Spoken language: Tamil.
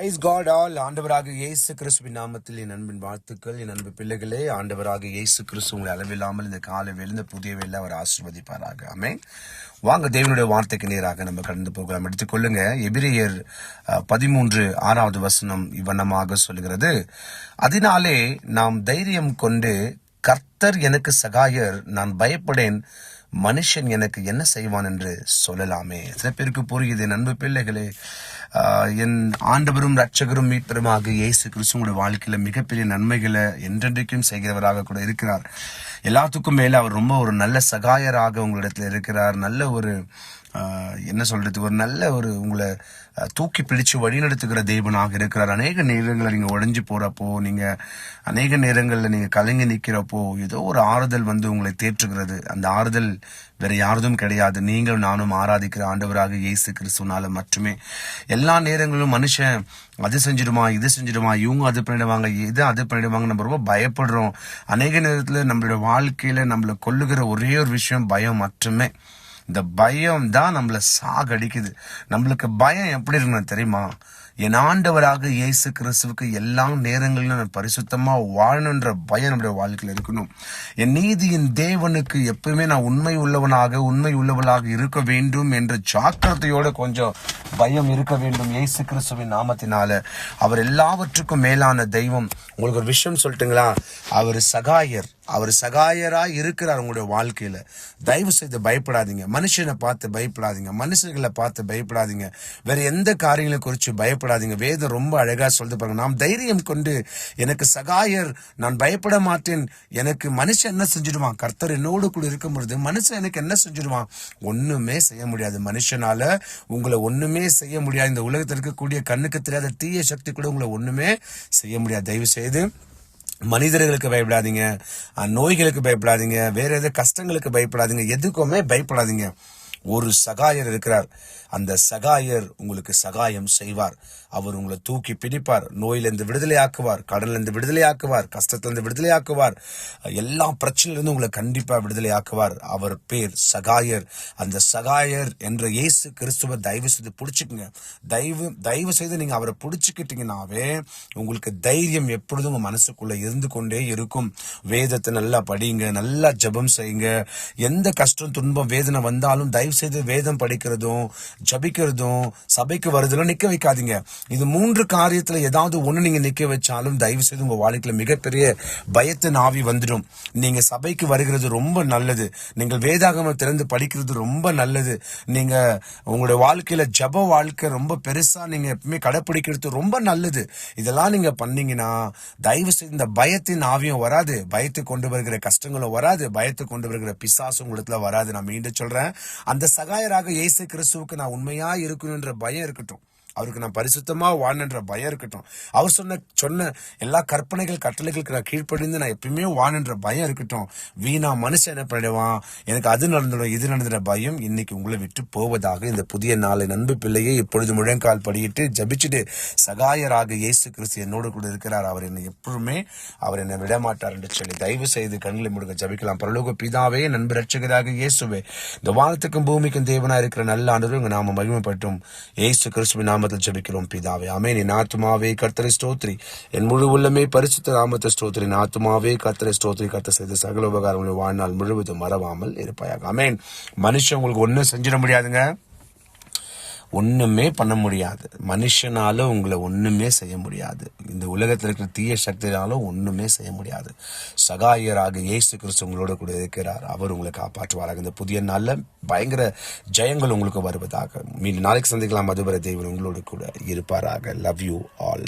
ஐஸ் காட் ஆல் ஆண்டவராக இயேசு கிறிஸ்துவின் நாமத்தில் என் அன்பின் வாழ்த்துக்கள் என் அன்பு பிள்ளைகளே. ஆண்டவராக இயேசு கிறிஸ்து உங்களை அளவில்லாமல் இந்த காலை வெளிந்த புதிய வேலை அவர் ஆசிர்வதிப்பாராக. ஆமே வாங்க தேவனுடைய வார்த்தைக்கு நேராக நம்ம கடந்து போகலாம். எடுத்துக்கொள்ளுங்க. எபிரேயர் பதிமூன்று ஆறாவது வசனம் இவ்வண்ணமாக சொல்கிறது அதனாலே நாம் தைரியம் கொண்டு கர்த்தர் எனக்கு சகாயர் நான் பயப்படேன். மனுஷன் எனக்கு என்ன செய்வான் என்று சொல்லலாமே. சில பேருக்கு புரியுது நண்பு பிள்ளைகளே. என் ஆண்டவரும் ரட்சகரும் மீட்பருமாக இயேசு கிறிஸ்துவோட வாழ்க்கையில மிகப்பெரிய நன்மைகளை என்றென்றைக்கும் செய்கிறவராக கூட இருக்கிறார். எல்லாத்துக்கும் மேல அவர் ரொம்ப ஒரு நல்ல சகாயராக உங்களிடத்துல இருக்கிறார். நல்ல ஒரு என்ன சொல்றது? ஒரு நல்ல ஒரு உங்களை தூக்கி பிடிச்சு வழிநடத்துகிற தெய்வனாக இருக்கிறார். அநேக நேரங்களில் நீங்க உடைஞ்சு போறப்போ நீங்க அநேக நேரங்களில் நீங்க கலங்கி நிற்கிறப்போ ஏதோ ஒரு ஆறுதல் வந்து உங்களை தேற்றுகிறது. அந்த ஆறுதல் வேற யாரதும் கிடையாது. நீங்கள் நானும் ஆராதிக்கிற ஆண்டவராக இயேசு கிறிஸ்துனால மட்டுமே. எல்லா நேரங்களிலும் மனுஷன் அது செஞ்சிடுமா இது செஞ்சிடுமா இவங்க அது பண்ணிடுவாங்க இது அது பண்ணிடுவாங்க. நம்ம ரொம்ப பயப்படுறோம். அநேக நேரத்தில் நம்மளோட வாழ்க்கையில நம்மளை கொல்லுகிற ஒரே ஒரு விஷயம் பயம் மட்டுமே. இந்த பயம் தான் நம்மளை சாகடிக்குது. நம்மளுக்கு பயம் எப்படி இருக்கணும் தெரியுமா? என் ஆண்டவராக இயேசு கிறிஸ்துவுக்கு எல்லா நேரங்களிலும் நான் பரிசுத்தமாக வாழணுன்ற பயம் நம்முடைய வாழ்க்கையில் இருக்கணும். என் நீதியின் தேவனுக்கு எப்பவுமே நான் உண்மை உள்ளவனாக உண்மை உள்ளவளாக இருக்க வேண்டும் என்ற ஜாக்கிரதையோட கொஞ்சம் பயம் இருக்க வேண்டும் இயேசு கிறிஸ்துவின் நாமத்தினால. அவர் எல்லாவற்றுக்கும் மேலான தெய்வம். உங்களுக்கு ஒரு விஷயம் சொல்லிட்டுங்களா? அவர் சகாயர். அவர் சகாயராக இருக்கிறார் உங்களுடைய வாழ்க்கையில். தயவு செய்து பயப்படாதீங்க. மனுஷனை பார்த்து பயப்படாதீங்க. மனுஷர்களை பார்த்து பயப்படாதீங்க. வேறு எந்த காரியங்களை குறித்து பயப்படாதீங்க. வேதம் ரொம்ப அழகாக சொல்லுது பாருங்க. நாம் தைரியம் கொண்டு எனக்கு சகாயர் நான் பயப்பட மாட்டேன். எனக்கு மனுஷன் என்ன செஞ்சிடுவான்? கர்த்தர் என்னோடு கூட இருக்கும் பொழுது மனுஷன் எனக்கு என்ன செஞ்சிடுவான்? ஒன்றுமே செய்ய முடியாது. மனுஷனால் உங்களை ஒன்றுமே செய்ய முடியாது. இந்த உலகத்தில் இருக்கக்கூடிய கண்ணுக்கு தெரியாத தீய சக்தி கூட உங்களை ஒன்றுமே செய்ய முடியாது. தயவு செய்து மனிதர்களுக்கு பயப்படாதீங்க. நோய்களுக்கு பயப்படாதீங்க. வேற எது கஷ்டங்களுக்கு பயப்படாதீங்க. எதுக்குமே பயப்படாதீங்க. ஒரு சகாயர் இருக்கிறார். அந்த சகாயர் உங்களுக்கு சகாயம் செய்வார். அவர் உங்களை தூக்கி பிடிப்பார். நோயிலிருந்து விடுதலை ஆக்குவார் கடல்லிருந்து விடுதலை ஆக்குவார் கஷ்டத்திலிருந்து விடுதலை ஆக்குவார் எல்லா பிரச்சனையிலிருந்து உங்களை கண்டிப்பா விடுதலை ஆக்குவார் அவர் பேர் சகாயர். அந்த சகாயர் என்ற இயேசு கிறிஸ்துவ தயவு செய்து பிடிச்சிக்கோங்க. தயவு தயவு செய்து நீங்க அவரை பிடிச்சுக்கிட்டீங்கன்னாவே உங்களுக்கு தைரியம் எப்பொழுதும் உங்க மனசுக்குள்ள இருந்து கொண்டே இருக்கும். வேதத்தை நல்லா படிங்க. நல்லா ஜெபம் செய்யுங்க. எந்த கஷ்டம் துன்பம் வேதனை வந்தாலும் தயவு செய்து வேதம் படிக்கிறதும் ஜபிக்கிறதும் சபைக்கு வருதலும் நிக்க வைக்காதீங்க. இது மூன்று காரியத்துல ஏதாவது ஒண்ணு நீங்க நிக்க வச்சாலும் தயவு செய்து உங்க வாழ்க்கையில மிகப்பெரிய பயத்தின் ஆவி வந்துடும். நீங்க சபைக்கு வருகிறது ரொம்ப நல்லது. நீங்கள் வேதாகம திறந்து படிக்கிறது ரொம்ப நல்லது. நீங்க உங்களுடைய வாழ்க்கையில ஜப வாழ்க்கை ரொம்ப பெருசா நீங்க எப்பவுமே கடைப்பிடிக்கிறது ரொம்ப நல்லது. இதெல்லாம் நீங்க பண்ணீங்கன்னா தயவு செய்து இந்த பயத்தின் ஆவியும் வராது. பயத்தை கொண்டு வருகிற கஷ்டங்களும் வராது. பயத்தை கொண்டு வருகிற பிசாசும் உங்களுக்குள்ள வராது. நான் மீண்டும் சொல்றேன். அந்த சகாயராக இயேசு கிறிஸ்துவுக்கு நான் உண்மையா இருக்கணும்ன்ற பயம் இருக்கட்டும். அவருக்கு நான் பரிசுத்தமாக வாணுன்ற பயம் இருக்கட்டும். அவர் சொன்ன சொன்ன எல்லா கற்பனைகள் கட்டளைகளுக்கு நான் கீழ்ப்படிந்து நான் எப்பயுமே வாணுன்ற பயம் இருக்கட்டும். வீணா மனுஷன் என்ன பண்ணிடுவான்? எனக்கு அது நடந்துடும் இது நடந்துட பயம் இன்னைக்கு உங்களை விட்டு போவதாக இந்த புதிய நாளை நண்பு பிள்ளையை இப்பொழுது முழங்கால் படியிட்டு ஜபிச்சுட்டு சகாயராக இயேசு கிறிஸ்து என்னோடு கூட இருக்கிறார். அவர் என்னை எப்பவுமே அவர் என்னை விடமாட்டார் என்று சொல்லி தயவு செய்து கண்களை முடுக்க ஜபிக்கலாம். பரலோக பிதாவே நண்பு ரட்சகராக இயேசுவே இந்த வானத்துக்கும் பூமிக்கும் தேவனாக இருக்கிற நல்ல ஆண்டு உங்க நாம மகிமைப்பட்டும் இயேசு கிறிஸ்துவின் நாமத்தில் ஜெபிக்கிறோம் பிதாவே. ஆமென். என் ஆத்துமாவே கர்த்தரை ஸ்தோத்ரி. என் முழு உள்ளமே பரிசுத்த நாமத்தை ஸ்தோத்ரி. என் ஆத்துமாவே கர்த்தரை ஸ்தோத்ரி. கர்த்த செய்த சகல உபகாரங்களை வாழ்நாள் முழுவதும் மறவாமல் இருப்பாயாக. ஆமென். மனுஷன் உங்களுக்கு ஒன்றும் செஞ்சிட முடியாதுங்க. ஒன்றுமே பண்ண முடியாது. மனுஷனால உங்களை ஒன்றுமே செய்ய முடியாது. இந்த உலகத்தில் இருக்கிற தீய சக்தினாலும் ஒன்றுமே செய்ய முடியாது. சகாயராக இயேசு கிறிஸ்து உங்களோட கூட இருக்கிறார். அவர் உங்களை காப்பாற்றுவாராக. இந்த புதிய நாளில் பயங்கர ஜெயங்கள் உங்களுக்கு வருவதாக. மீண்டும் நாளைக்கு சந்திக்கலாம். மதுபர தேவன் உங்களோட கூட இருப்பாராக. Love you all